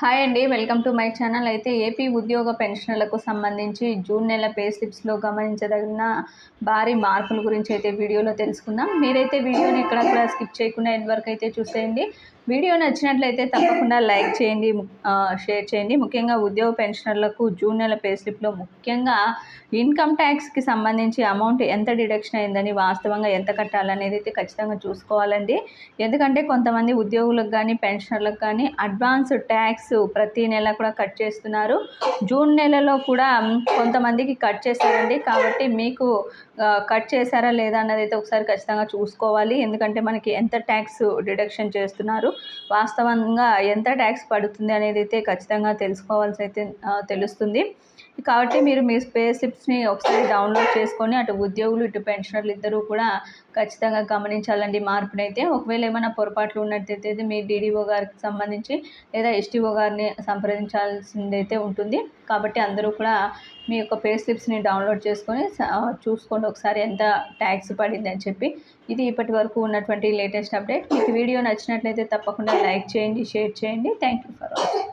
Hi అండి welcome to my channel. అయితే AP ఉద్యోగ పెన్షన్లకు సంబంధించి జూన్ నెల పే స్లిప్స్లో గమనించదగిన భారీ మార్పుల గురించి అయితే వీడియోలో తెలుసుకుందాం. మీరైతే వీడియోని ఎక్కడక్కడ స్కిప్ చేయకుండా ఎంతవరకు అయితే చూసేయండి. వీడియో నచ్చినట్లయితే తప్పకుండా లైక్ చేయండి షేర్ చేయండి. ముఖ్యంగా ఉద్యోగ పెన్షనర్లకు జూన్ నెల పే స్లిప్లో ముఖ్యంగా ఇన్కమ్ ట్యాక్స్కి సంబంధించి అమౌంట్ ఎంత డిడక్షన్ అయిందని వాస్తవంగా ఎంత కట్టాలనేది అయితే ఖచ్చితంగా చూసుకోవాలండి. ఎందుకంటే కొంతమంది ఉద్యోగులకు కానీ పెన్షనర్లకు కానీ అడ్వాన్స్ ట్యాక్స్ ప్రతి నెల కూడా కట్ చేస్తున్నారు. జూన్ నెలలో కూడా కొంతమందికి కట్ చేశారండి కాబట్టి మీకు కట్ చేశారా లేదా అన్నది అయితే ఒకసారి ఖచ్చితంగా చూసుకోవాలి. ఎందుకంటే మనకి ఎంత ట్యాక్స్ డిడక్షన్ చేస్తున్నారు. వాస్తవంగా ఎంత ట్యాక్స్ పడుతుంది అనేది అయితే ఖచ్చితంగా తెలుసుకోవాల్సి అయితే తెలుస్తుంది. కాబట్టి మీరు మీ పే స్లిప్స్ని ఒకసారి డౌన్లోడ్ చేసుకొని అటు ఉద్యోగులు ఇటు పెన్షనర్లు ఇద్దరూ కూడా ఖచ్చితంగా గమనించాలండి మార్పునైతే. ఒకవేళ ఏమైనా పొరపాట్లు ఉన్నట్టయితే మీ డీడీఓ గారికి సంబంధించి లేదా ఎస్టీఓ గారిని సంప్రదించాల్సిందైతే ఉంటుంది. కాబట్టి అందరూ కూడా మీ యొక్క పే స్లిప్స్ని డౌన్లోడ్ చేసుకొని చూసుకోండి ఒకసారి ఎంత ట్యాక్స్ పడింది అని చెప్పి. ఇది ఇప్పటి వరకు ఉన్నటువంటి లేటెస్ట్ అప్డేట్. మీకు వీడియో నచ్చినట్లయితే తప్పకుండా లైక్ చేయండి షేర్ చేయండి. Thank you for watching